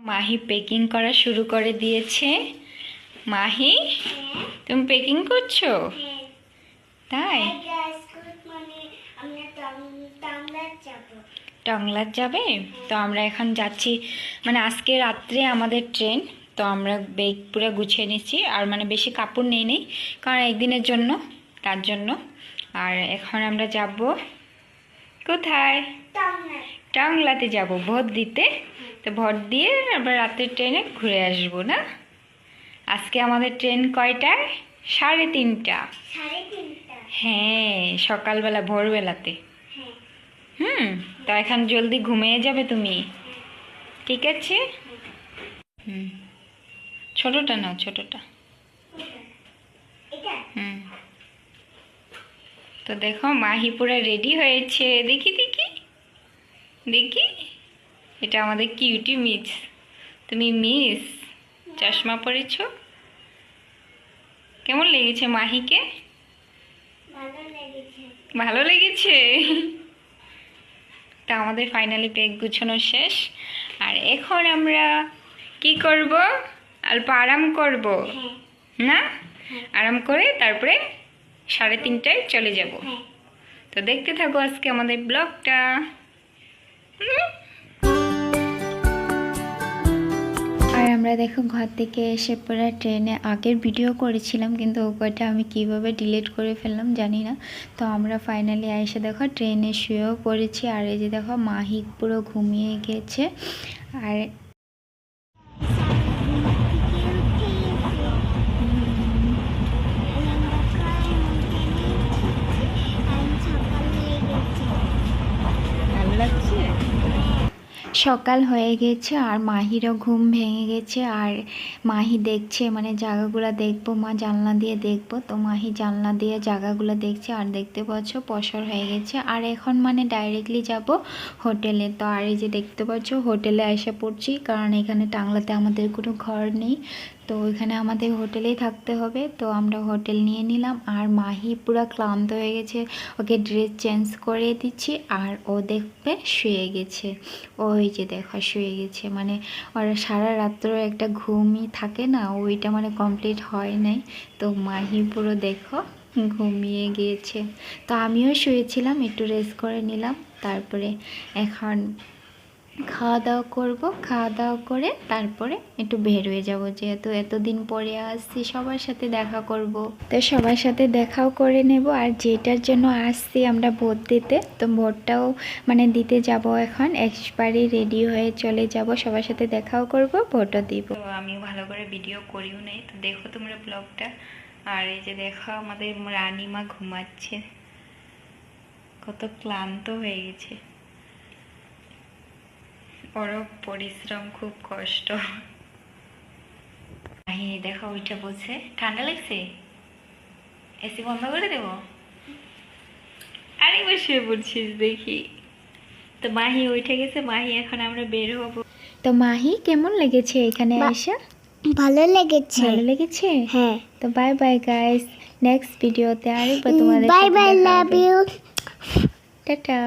Mahi packing করা শুরু করে দিয়েছে। মাহি তুমি পেকিং করছ? তাই? টাংলার যাব। তো আমরা এখন যাচ্ছি। মানে আজকে রাত্রে আমাদের ট্রেন তো আমরা বেগ পুরো গুছিয়ে নিচ্ছি। আর মানে বেশি কাপড় নেই নেই কারণ একদিনের জন্য তার জন্য। আর এখন আমরা যাব কোথায়। টংলাতে যাব ভোট দিতে। তো ভোট দিয়ে আবার রাতের ট্রেনে ঘুরে আসব না? আজকে আমাদের ট্রেন কয়টায়? সাড়ে তিনটা। হ্যাঁ সকালবেলা ভোরবেলাতে। হ্যাঁ। হুম তো এখন জলদি ঘুমিয়ে যাবে তুমি? ঠিক আছে? হুম। ছোটটা নাও ছোটটা। হুম। তো দেখো মাহি পুরো রেডি হয়েছে। দেখি দেখি। দেখি। এটা আমাদের কিউটি মিস তুমি মিস চশমা পরেছ? কেমন লেগেছে মাহিকে? ভালো লেগেছে। তা আমাদের ফাইনালি পেক গুছানো শেষ। আর এখন আমরা কি করব? অল্প আরাম করব। হ্যাঁ, না? আরাম করে তারপরে সাড়ে তিনটায় চলে যাব। হ্যাঁ। তো দেখতে থাকো আজকে আমাদের ব্লগটা। হুম। আমরা দেখো ঘর থেকে এসে পুরো ট্রেনে আগের ভিডিও করেছিলাম, কিন্তু ওটা আমি কীভাবে ডিলিট করে ফেললাম জানি না। তো আমরা ফাইনালি এসে দেখো ট্রেনে শুয়েও পড়েছি, আর এই যে দেখো মাহিক পুরো ঘুমিয়ে গেছে। আর সকাল হয়ে গেছে আর মাহিরও ঘুম ভেঙে গেছে আর মাহি দেখছে মানে জায়গাগুলো দেখব, মা জানলা দিয়ে দেখব। তো মাহি জানলা দিয়ে জায়গাগুলো দেখছে আর দেখতে পাচ্ছ পসর হয়ে গেছে। আর এখন মানে ডাইরেক্টলি যাব হোটেলে। তো আর এই যে দেখতে পাচ্ছ হোটেলে এসে পড়ছি, কারণ এখানে টাংলাতে আমাদের কোনো ঘর নেই। তো ওইখানে আমাদের হোটেলেই থাকতে হবে। তো আমরা হোটেল নিয়ে নিলাম আর মাহি পুরো ক্লান্ত হয়ে গেছে। ওকে ড্রেস চেঞ্জ করে দিচ্ছি আর ও দেখবে শুয়ে গেছে। ওই যে দেখো শুয়ে গেছে। মানে ওর সারা রাত্র একটা ঘুমই থাকে না, ওইটা মানে কমপ্লিট হয় নাই। তো মাহি পুরো দেখো ঘুমিয়ে গিয়েছে তো আমিও শুয়েছিলাম, একটু রেস্ট করে নিলাম। তারপরে এখন খাওয়া দাওয়া করব খাওয়া দাওয়া করে তারপরে একটু বের হয়ে যাব যেহেতু এতদিন পরে আসছি, সবার সাথে দেখা করব। তো সবার সাথে দেখাও করে নেব আর যেটার জন্য আসছি আমরা ভোট দিতে, তো ভোটটাও মানে দিতে যাব এখন একবারই রেডি হয়ে চলে যাব, সবার সাথে দেখাও করব, ভোটও দিব। আমি ভালো করে ভিডিও করিও নাই, তো দেখো তোমরা ব্লগটা। আর এই যে দেখো আমাদের রানীমা ঘুমাচ্ছে, কত ক্লান্ত হয়ে গেছে। বড় পরিশ্রম খুব কষ্ট। দেখো ওইটা বলছে ঠান্ডা লাগছে? এসি বন্ধ করে দেব? আরেকবার শুয়ে পড়ছিস দেখি। তো মাহি উঠে গেছে মাহি এখন আমরা বের হব। তো মাহি কেমন লেগেছে এখানে এসে ভালো লেগেছে। ভালো লেগেছে? হ্যাঁ। তো বাই বাই গাইস নেক্সট ভিডিওতে আরেকবার তোমাদের bye bye love you tata.